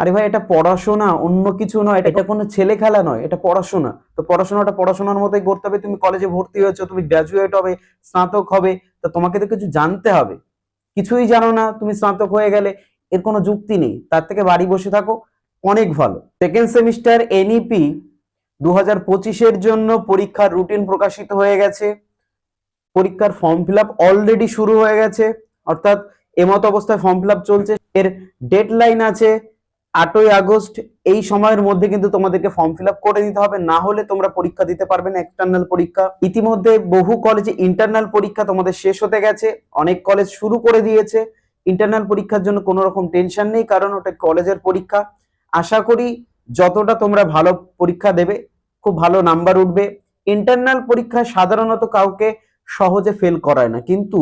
আরে ভাই, এটা পড়াশোনা, অন্য কিছু নয়, এটা কোনো ছেলে খেলা নয়, এটা পড়াশোনা। তো পড়াশোনাটা পড়াশোনার মতোই করতে হবে, তুমি কলেজে ভর্তি হয়েছো, তুমি গ্র্যাজুয়েট হবে, স্নাতক হবে, তা তোমাকে তো কিছু জানতে হবে। কিছুই জানো না, তুমি স্নাতক হয়ে গেলে, এর কোনো যুক্তি নেই। তার থেকে বাড়ি বসে থাকো, অনেক ভালো। সেকেন্ড সেমিস্টার এনইপি দু হাজার পঁচিশের জন্য পরীক্ষার রুটিন প্রকাশিত হয়ে গেছে। পরীক্ষার ফর্ম ফিল আপ অলরেডি শুরু হয়ে গেছে। অর্থাৎ এমত অবস্থায় ফর্ম ফিল আপ চলছে। এর ডেডলাইন আছে আটই আগস্ট, এই সময়ের মধ্যে কিন্তু তোমাদেরকে ফর্ম ফিল করে দিতে হবে। না হলে তোমরা পরীক্ষা দিতে পারবে না এক্সটার্নাল পরীক্ষা। ইতিমধ্যে বহু কলেজে ইন্টারনাল পরীক্ষা তোমাদের শেষ হতে গেছে। অনেক কলেজ শুরু করে দিয়েছে। ইন্টারনাল পরীক্ষার জন্য কোনো রকম টেনশন নেই, কারণ ওটা কলেজের পরীক্ষা। আশা করি যতটা তোমরা ভালো পরীক্ষা দেবে, খুব ভালো নাম্বার উঠবে। ইন্টারনাল পরীক্ষায় সাধারণত কাউকে সহজে ফেল করায় না। কিন্তু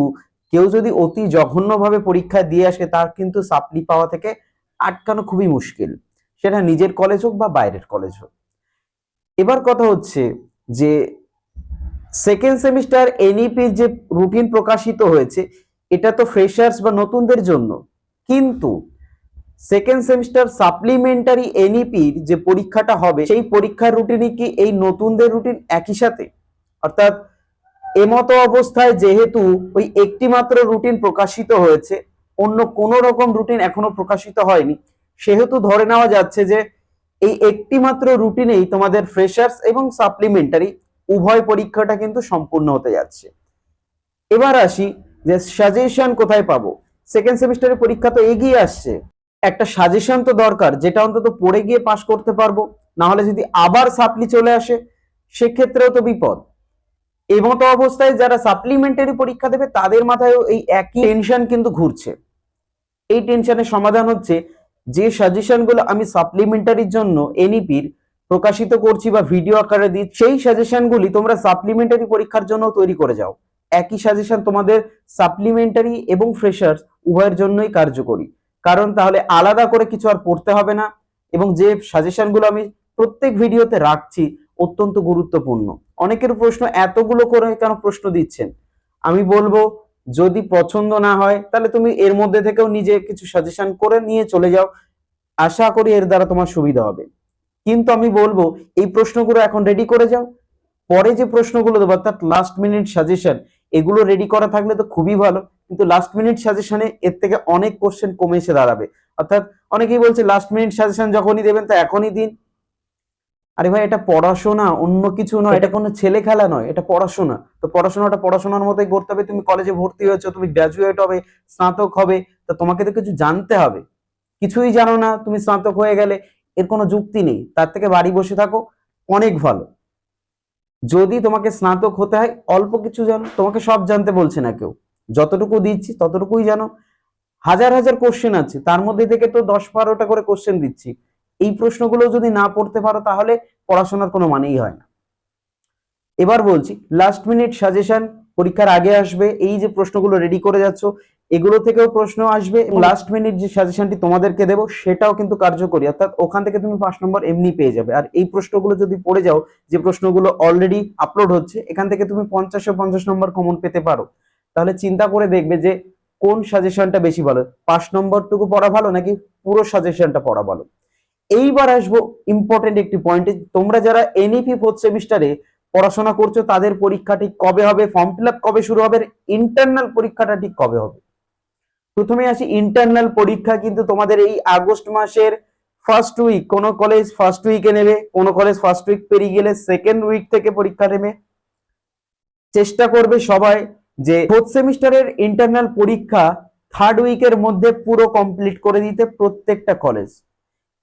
কেউ যদি অতি জঘন্যভাবে পরীক্ষা দিয়ে আসে, তার কিন্তু সাপ্লি পাওয়া থেকে আটকানো খুবই মুশকিল। সেটা নিজের কলেজ হোক বা বাইরের কলেজ হোক। এবার কথা হচ্ছে যে সেকেন্ড সেমিস্টার এনইপির যে রুটিন প্রকাশিত হয়েছে, এটা তো ফ্রেশার্স বা নতুনদের জন্য। কিন্তু সেকেন্ড সেমিস্টার সাপ্লিমেন্টারি এনইপির যে পরীক্ষাটা হবে, সেই পরীক্ষার রুটিনই কি এই নতুনদের রুটিন একই সাথে? অর্থাৎ এমতো অবস্থায় যেহেতু ওই একটি মাত্র রুটিন প্রকাশিত হয়েছে অন্য কোনো রকম রুটিন এখনও প্রকাশিত হয়নি। সেহেতু ধরে নেওয়া যাচ্ছে যে, এই একটি মাত্র রুটিনেই তোমাদের ফ্রেশার্স এবং সাপ্লিমেন্টারি উভয় পরীক্ষাটা কিন্তু সম্পূর্ণ হতে যাচ্ছে। এবার আসি যে সাজেশন কোথায় পাবো? সেকেন্ড সেমিস্টারের পরীক্ষা তো এগিয়ে আসছে। একটা সাজেশন তো দরকার, যেটা অন্তত পড়ে গিয়ে পাশ করতে পারব। না হলে যদি আবার সাপ্লি চলে আসে, সেক্ষেত্রেও তো বিপদ। এই অবস্থায় যারা সাপ্লিমেন্টারি পরীক্ষা দেবে, তাদের মাথায়ও এই একই টেনশন কিন্তু ঘুরছে। এই টেনশনের সমাধান হচ্ছে, যে সাজেশনগুলো আমি সাপ্লিমেন্টারির জন্য এনইপির প্রকাশিত করছি বা ভিডিও আকারে দিই, সেই সাজেশনগুলি তোমরা সাপ্লিমেন্টারি পরীক্ষার জন্য তৈরি করে যাও। একই সাজেশন তোমাদের সাপ্লিমেন্টারি এবং ফ্রেশার্স উভয়ের জন্যই কার্যকরী। কারণ তাহলে আলাদা করে কিছু আর পড়তে হবে না। এবং যে সাজেশনগুলো আমি প্রত্যেক ভিডিওতে রাখছি অত্যন্ত গুরুত্বপূর্ণ। অনেকের প্রশ্ন এতগুলো করে কেন প্রশ্ন দিচ্ছেন? আমি বলব, যদি পছন্দ না হয়, তাহলে তুমি এর মধ্যে থেকেও নিজে কিছু সাজেশন করে নিয়ে চলে যাও। আশা করি এর দ্বারা তোমার সুবিধা হবে। কিন্তু আমি বলব, এই প্রশ্নগুলো এখন রেডি করে যাও। পরে যে প্রশ্নগুলো দেবো, অর্থাৎ লাস্ট মিনিট সাজেশন এগুলো রেডি করা থাকলে তো খুবই ভালো। কিন্তু লাস্ট মিনিট সাজেশনে এর থেকে অনেক কোশ্চেন কমে এসে দাঁড়াবে। অর্থাৎ অনেকেই বলছে লাস্ট মিনিট সাজেশন যখনই দেবেন, তা এখনই দিন। আরে ভাই, এটা পড়াশোনা, অন্য কিছু নয়, এটা কোনো ছেলে খেলা নয়, এটা পড়াশোনা। তো পড়াশোনাটা পড়াশোনার মতোই করতে হবে, তুমি কলেজে ভর্তি হয়েছো, তুমি গ্র্যাজুয়েট হবে, স্নাতক হবে, তো তোমাকে তো কিছু জানতে হবে। কিছুই জানো না, তুমি স্নাতক হয়ে গেলে, এর কোনো যুক্তি নেই। তার থেকে বাড়ি বসে থাকো, অনেক ভালো। যদি তোমাকে স্নাতক হতে হয়, অল্প কিছু জানো, তোমাকে সব জানতে বলছে না কেউ। যতটুকু দিচ্ছি, ততটুকুই জানো। হাজার হাজার কোশ্চেন আছে, তার মধ্যে থেকে তো দশ বারোটা করে কোশ্চেন দিচ্ছি। এই প্রশ্নগুলো যদি না পড়তে পারো, তাহলে পড়াশোনার কোনো মানেই হয় না। এবার বলছি লাস্ট মিনিট সাজেশন পরীক্ষার আগে আসবে, এই যে প্রশ্নগুলো রেডি করে যাচ্ছ, এগুলো থেকেও প্রশ্ন আসবে এবং লাস্ট মিনিট যে সাজেশনটি তোমাদেরকে দেবো, সেটাও কিন্তু কার্যকরী। অর্থাৎ ওখান থেকে তুমি পাঁচ নম্বর এমনি পেয়ে যাবে। আর এই প্রশ্নগুলো যদি পড়ে যাও, যে প্রশ্নগুলো অলরেডি আপলোড হচ্ছে, এখান থেকে তুমি পঞ্চাশে পঞ্চাশ নম্বর কমন পেতে পারো। তাহলে চিন্তা করে দেখবে যে কোন সাজেশনটা বেশি ভালো। পাঁচ নম্বরটুকু পড়া ভালো নাকি পুরো সাজেশনটা পড়া ভালো? এইবার আসব ইম্পর্টেন্ট একটি পয়েন্টে তোমরা যারা এনইপি ফোর্থ সেমিস্টারে পড়াশোনা করছ, তাদের পরীক্ষা ঠিক কবে হবে? ফর্ম ফিল কবে শুরু হবে? ইন্টারনাল পরীক্ষাটা ঠিক কবে হবে? প্রথমে আসি ইন্টারনাল পরীক্ষা কিন্তু তোমাদের এই আগস্ট মাসের ফার্স্ট উইক কোন কলেজ ফার্স্ট উইকে নেবে, কোন কলেজ ফার্স্ট উইক পেরিয়ে গেলে সেকেন্ড উইক থেকে পরীক্ষা নেবে। চেষ্টা করবে সবাই যে ফোর্থ সেমিস্টারের ইন্টারনাল পরীক্ষা থার্ড উইকের মধ্যে পুরো কমপ্লিট করে দিতে প্রত্যেকটা কলেজ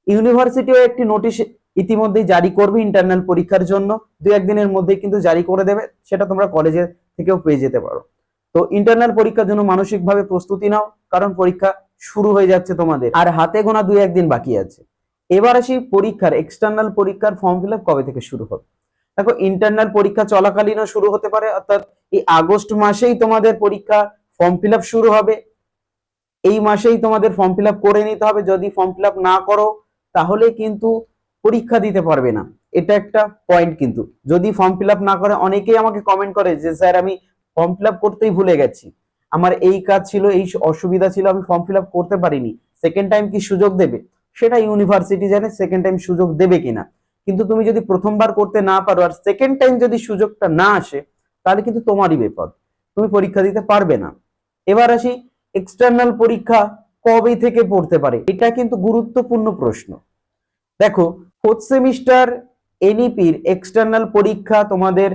ইউনিভার্সিটিও একটি নোটিশ ইতিমধ্যেই জারি করবে ইন্টারনাল পরীক্ষার জন্য। দু একদিনের মধ্যে কিন্তু জারি করে দেবে, সেটা তোমরা কলেজের থেকেও পেয়ে যেতে পারো। তো ইন্টারনাল পরীক্ষার জন্য মানসিকভাবে প্রস্তুতি নাও, কারণ পরীক্ষা শুরু হয়ে যাচ্ছে তোমাদের। আর হাতে গোনা দুই একদিন বাকি আছে। এবার আসি পরীক্ষার এক্সটার্নাল পরীক্ষার ফর্ম ফিল কবে থেকে শুরু হবে? দেখো ইন্টারনাল পরীক্ষা চলাকালীনও শুরু হতে পারে, অর্থাৎ এই আগস্ট মাসেই তোমাদের পরীক্ষা ফর্ম ফিল শুরু হবে। এই মাসেই তোমাদের ফর্ম ফিল করে নিতে হবে। যদি ফর্ম ফিল না করো তাহলে কিন্তু পরীক্ষা দিতে পারবে না। এটা একটা পয়েন্ট কিন্তু। যদি ফর্ম ফিল না করে, অনেকেই আমাকে কমেন্ট করে যে, স্যার, আমি ফর্ম ফিল করতেই ভুলে গেছি। আমার এই কাজ ছিল, এই অসুবিধা ছিল, আমি ফর্ম ফিল করতে পারিনি। সেকেন্ড টাইম কি সুযোগ দেবে? সেটা ইউনিভার্সিটি জানে সেকেন্ড টাইম সুযোগ দেবে কিনা। কিন্তু তুমি যদি প্রথমবার করতে না পারো, আর সেকেন্ড টাইম যদি সুযোগটা না আসে, তাহলে কিন্তু তোমারই বিপদ। তুমি পরীক্ষা দিতে পারবে না। এবার আসি এক্সটার্নাল পরীক্ষা। কবে থেকে পড়তে পারে? এটা কিন্তু গুরুত্বপূর্ণ প্রশ্ন। দেখো ফোর্থ সেমিস্টার এনইপির এক্সটার্নাল পরীক্ষা তোমাদের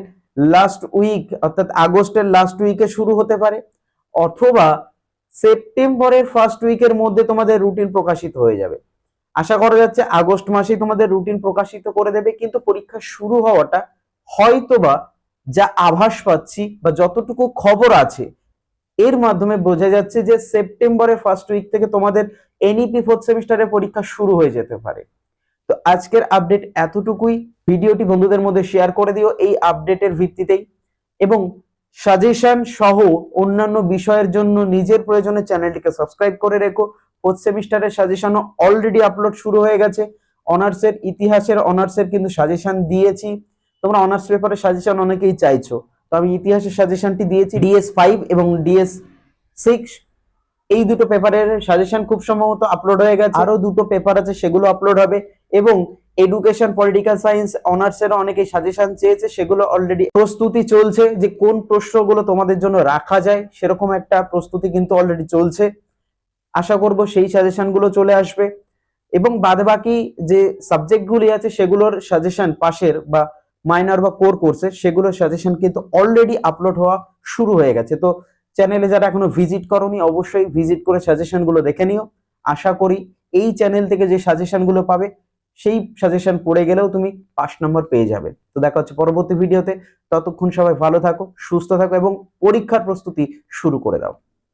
লাস্ট উইক অর্থাৎ আগস্টের লাস্ট উইকে শুরু হতে পারে, অথবা সেপ্টেম্বরের ফার্স্ট উইকের মধ্যে তোমাদের রুটিন প্রকাশিত হয়ে যাবে। আশা করা যাচ্ছে আগস্ট মাসে তোমাদের রুটিন প্রকাশিত করে দেবে, কিন্তু পরীক্ষা শুরু হওয়াটা হয়তোবা যা আভাস পাচ্ছি বা যতটুকু খবর আছে এর মাধ্যমে বোঝা যাচ্ছে যে সেপ্টেম্বরের ফার্স্ট উইক থেকে তোমাদের এনইপি ফোর্থ সেমিস্টারের পরীক্ষা শুরু হয়ে যেতে পারে। তো আজকের আপডেট এতটুকুই। ভিডিওটি বন্ধুদের মধ্যে শেয়ার করে দিও এই আপডেটের ভিত্তিতেই। এবং সাজেশন সহ অন্যান্য বিষয়ের জন্য নিজের প্রয়োজনে চ্যানেলটিকে সাবস্ক্রাইব করে রেখো। ফোর্থ সেমিস্টারের সাজেশনও অলরেডি আপলোড শুরু হয়ে গেছে। অনার্সের ইতিহাসের অনার্সের কিন্তু সাজেশন দিয়েছি। তোমরা অনার্স পেপারের সাজেশন অনেকেই চাইছো। তো আমি ইতিহাসের সাজেশনটি দিয়েছি ডিএস ফাইভ এবং ডিএস সিক্স এই দুটো পেপারের সাজেশন খুব সম্ভবত আপলোড হয়ে গেছে। আরও দুটো পেপার আছে, সেগুলো আপলোড হবে এবং এডুকেশন পলিটিক্যাল সায়েন্স অনার্সের অনেকে সাজেশন চেয়েছে, সেগুলো অলরেডি প্রস্তুতি চলছে যে কোন প্রশ্নগুলো তোমাদের জন্য রাখা যায়, সেরকম একটা প্রস্তুতি কিন্তু অলরেডি চলছে। আশা করব সেই সাজেশনগুলো চলে আসবে। এবং বাদবাকি যে সাবজেক্টগুলি আছে, সেগুলোর সাজেশন পাশের বা মাইনর বা কোর কোর্সের সেগুলোর সাজেশন কিন্তু অলরেডি আপলোড হওয়া শুরু হয়ে গেছে। তো চ্যানেলে যারা এখনও ভিজিট করনি, অবশ্যই ভিজিট করে সাজেশনগুলো দেখে নিও। আশা করি এই চ্যানেল থেকে যে সাজেশনগুলো পাবে, সেই সাজেশন পড়ে গেলেও তুমি পাঁচ নম্বর পেয়ে যাবে। তো দেখা হচ্ছে পরবর্তী ভিডিওতে ততক্ষণ সবাই ভালো থাকো, সুস্থ থাকো এবং পরীক্ষার প্রস্তুতি শুরু করে দাও।